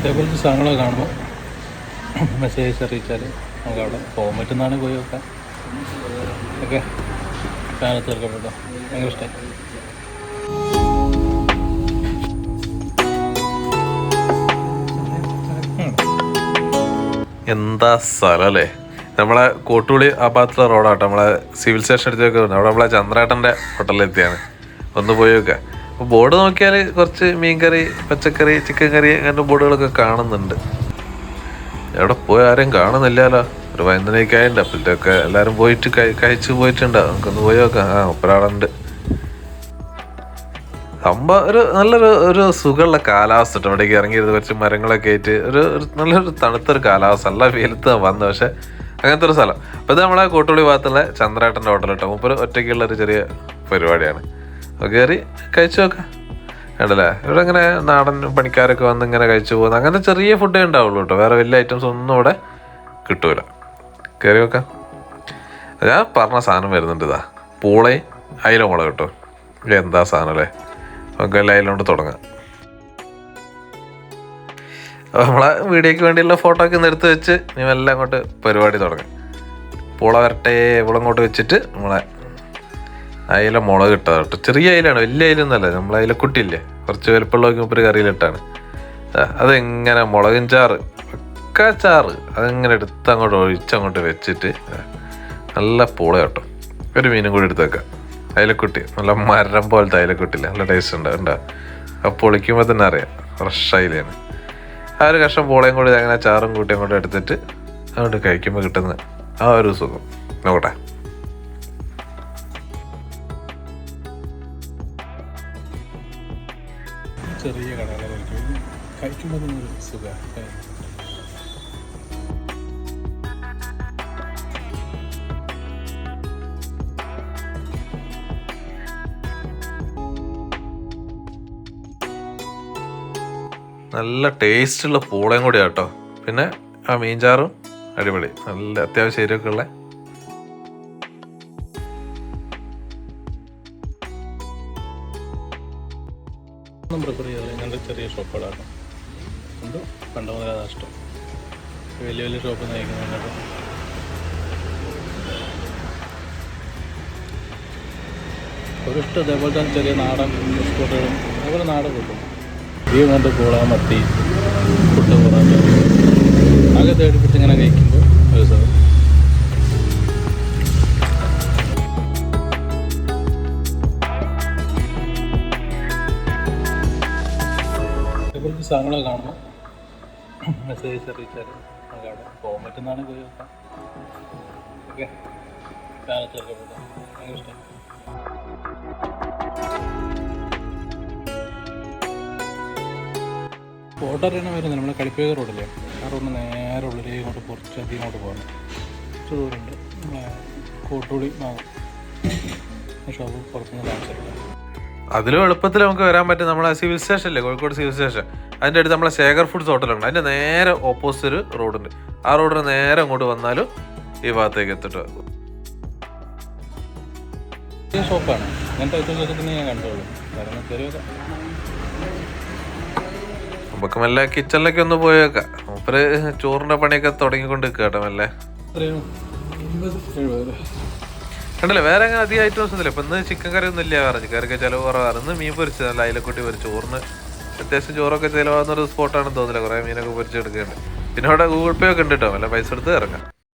ഇതേപോലത്തെ സ്ഥലങ്ങളൊക്കെ കാണുമ്പോൾ മെസ്സേജ് അറിയിച്ചാൽ നമുക്ക് അവിടെ പോകാൻ പറ്റുന്നതാണ് പോയി നോക്കാം. ഓക്കെ ഫാനത്ത് തീർക്കപ്പെട്ടോ ഭയങ്കര ഇഷ്ടമായി എന്താ സ്ഥലം അല്ലേ? നമ്മളെ കോട്ടുളി ആ ഭാഗത്തുള്ള റോഡാട്ടോ നമ്മളെ സിവിൽ സ്റ്റേഷൻ അടുത്തേക്ക് അവിടെ നമ്മളെ ചന്ദ്രേട്ടന്റെ ഹോട്ടലിലെത്തിയാണ് ഒന്ന് പോയി അപ്പോൾ ബോർഡ് നോക്കിയാൽ കുറച്ച് മീൻകറി പച്ചക്കറി ചിക്കൻ കറി അങ്ങനത്തെ ബോർഡുകളൊക്കെ കാണുന്നുണ്ട്. എവിടെ പോയി ആരെയും കാണുന്നില്ലല്ലോ. ഒരു പതിനൊന്നരയൊക്കെ അപ്പോഴത്തെ ഒക്കെ എല്ലാവരും പോയിട്ട് കഴി കഴിച്ച് പോയിട്ടുണ്ട്. നമുക്കൊന്ന് പോയി നോക്കാം. ആ ഒപ്പരാളുണ്ട്. സംഭവം ഒരു നല്ലൊരു ഒരു സുഖമുള്ള കാലാവസ്ഥ കേട്ടോ. ഇവിടേക്ക് കുറച്ച് മരങ്ങളൊക്കെ ആയിട്ട്. ഒരു നല്ലൊരു തണുത്തൊരു കാലാവസ്ഥ. നല്ല വെയിലത്ത് വന്നത് പക്ഷെ അങ്ങനത്തെ ഒരു സ്ഥലം. അപ്പോൾ ഇത് നമ്മളെ കോട്ടുള്ളി ഭാഗത്തുള്ള ചന്ദ്രേട്ടന്റെ ഹോട്ടൽ കേട്ടോ. മുപ്പര് ഒറ്റയ്ക്കുള്ള ഒരു ചെറിയ പരിപാടിയാണ്. കയറി കഴിച്ചു നോക്കാം. കണ്ടല്ലേ? ഇവിടെ ഇങ്ങനെ നാടൻ പണിക്കാരൊക്കെ വന്ന് ഇങ്ങനെ കഴിച്ചു പോകുന്ന. അങ്ങനെ ചെറിയ ഫുഡേ ഉണ്ടാവുള്ളൂ കേട്ടോ. വേറെ വലിയ ഐറ്റംസ് ഒന്നും ഇവിടെ കിട്ടൂല. കയറി നോക്കാം. ഞാൻ പറഞ്ഞ സാധനം വരുന്നുണ്ട് ഇതാ. പൂളയും അയില മുളക് കേട്ടോ. എന്താ സാധനം അല്ലേ? നമുക്ക് എല്ലാം അതിലോട്ട് തുടങ്ങാം. അപ്പോൾ നമ്മളെ വീഡിയോയ്ക്ക് വേണ്ടിയുള്ള ഫോട്ടോ ഒക്കെ നിർത്തി വെച്ച് നീ എല്ലാം അങ്ങോട്ട് പരിപാടി തുടങ്ങാം. പൂള വരട്ടെ ഇവിടെ അങ്ങോട്ട് വെച്ചിട്ട് നമ്മളെ അയില മുളക് ഇട്ടത് കേട്ടോ. ചെറിയ അയിലാണ് വലിയ അയിലൊന്നല്ല നമ്മൾ അയിലക്കുട്ടിയില്ലേ? കുറച്ച് വലുപ്പമുള്ള മുപ്പര് കറിയിലിട്ടാണ് അതെങ്ങനെ മുളകും ചാറ് ഒക്കെ ചാറ്. അതിങ്ങനെ എടുത്ത് അങ്ങോട്ട് ഒഴിച്ചങ്ങോട്ട് വെച്ചിട്ട് നല്ല പൂള കേട്ടോ. ഒരു മീനും കൂടി എടുത്ത് വെക്കാം. അയിലക്കുട്ടി നല്ല മരം പോലത്തെ അയിലക്കുട്ടില്ല നല്ല ടേസ്റ്റ് ഉണ്ട് ഉണ്ടാ അപ്പോൾ പൊളിക്കുമ്പോൾ തന്നെ അറിയാം ഫ്രഷ് അയിലാണ് ആ ഒരു കഷ്ണം പൂളയും കൂടി അങ്ങനെ ചാറും കൂട്ടി അങ്ങോട്ട് എടുത്തിട്ട് അങ്ങോട്ട് കഴിക്കുമ്പോൾ കിട്ടുന്ന ആ ഒരു സുഖം. നോക്കട്ടെ. ചെറിയ കടകളായിരിക്കും. കഴിക്കുമ്പോൾ ഒരു സുഖമാണ് നല്ല ടേസ്റ്റുള്ള പൂളയും കൂടിയാട്ടോ. പിന്നെ ആ മീൻചാറും അടിപൊളി. നല്ല അത്യാവശ്യം എരിവൊക്കെ ഉള്ള ഒന്നും പ്രിഫർ ചെയ്യാറില്ല ഞങ്ങളുടെ ചെറിയ ഷോപ്പുകളാണ് ഉണ്ട്. പണ്ട് മുതലേ അതാ ഇഷ്ടം വലിയ വലിയ ഷോപ്പ് നയിക്കുന്നുണ്ട് ഒരിഷ്ടം അതേപോലെ തന്നെ ചെറിയ നാടൻ ബിസ്കൂട്ടുകളും അതേപോലെ നാടൻ കിട്ടും ഈ കൊണ്ട് കൂടാൻ മത്തി പുട്ട് കൂടാൻ ആകെ തേടിപ്പിട്ട് ഇങ്ങനെ കഴിക്കുമ്പോൾ ഒരു സുഖം സാധനങ്ങളൊക്കെ കാണുമ്പോൾ മെസ്സേജ് അറിയിച്ചാൽ നമുക്ക് അവിടെ പോകാൻ പറ്റുന്നതാണ് പോയി നോക്കാം ഓക്കെ. തീർക്കപ്പെട്ടോ ഭയങ്കര ഇഷ്ടം. ഫോട്ടോ അറിയണം വരുന്നത് നമ്മുടെ കളിപ്പേക റോഡില്ലേ? ആ റോഡിന് നേരെ ഉള്ളിലേ ഇങ്ങോട്ട് കുറച്ചധികം ഇങ്ങോട്ട് പോകണം. കുറച്ച് ദൂരമുണ്ട്. നമ്മളെ കോട്ടൂളി ഭാഗം. ഷോപ്പ് പുറത്തുനിന്ന് കാണിച്ചിട്ടില്ല അതിലും എളുപ്പത്തിൽ നമുക്ക് വരാൻ പറ്റും. നമ്മളെ സിവിൽ സ്റ്റേഷൻ അല്ലേ കോഴിക്കോട് സിവിൽ സ്റ്റേഷൻ അതിന്റെ അടുത്ത് നമ്മളെ ശേഖർ ഫുഡ്സ് ഹോട്ടലുണ്ട് അതിന്റെ നേരെ ഓപ്പോസിറ്റ് ഒരു റോഡുണ്ട് ആ റോഡിന് നേരെ അങ്ങോട്ട് വന്നാലും ഈ ഭാഗത്തേക്ക് എത്തിട്ട്. ഷോപ്പാണ് അങ്ങനത്തെ ഞാൻ കണ്ടുള്ളൂ. കാരണം ചെറിയ നമുക്ക് മെല്ലെ കിച്ചണിലൊക്കെ ഒന്ന് പോയേക്കാം മൂപ്പര് ചോറിന്റെ പണിയൊക്കെ തുടങ്ങിക്കൊണ്ട് നിൽക്കുക കേട്ടോ മെല്ലെ കണ്ടല്ലേ? വേറെ അങ്ങനെ അധികം ഐറ്റംസ് ഒന്നുമില്ല ഇപ്പൊ ഇന്ന് ചിക്കൻ കറി ഒന്നും ഇല്ല പറഞ്ഞു. കറിക്ക് ചിലവ് കുറവാണ് ഇന്ന് മീൻ പൊരിച്ചത്. നല്ല അയിലക്കുട്ടി പൊരിച്ചു. ചോറിന് അത്യാവശ്യം ചോറൊക്കെ ചിലവാകുന്ന ഒരു സ്പോട്ടാണെന്ന് തോന്നില്ല കുറേ മീനൊക്കെ പൊരിച്ചെടുക്കുന്നുണ്ട്. പിന്നെ അവിടെ ഗൂഗിൾ പേ ഒക്കെ ഉണ്ട് കേട്ടോ അല്ല പൈസ എടുത്ത് ഇറങ്ങാം.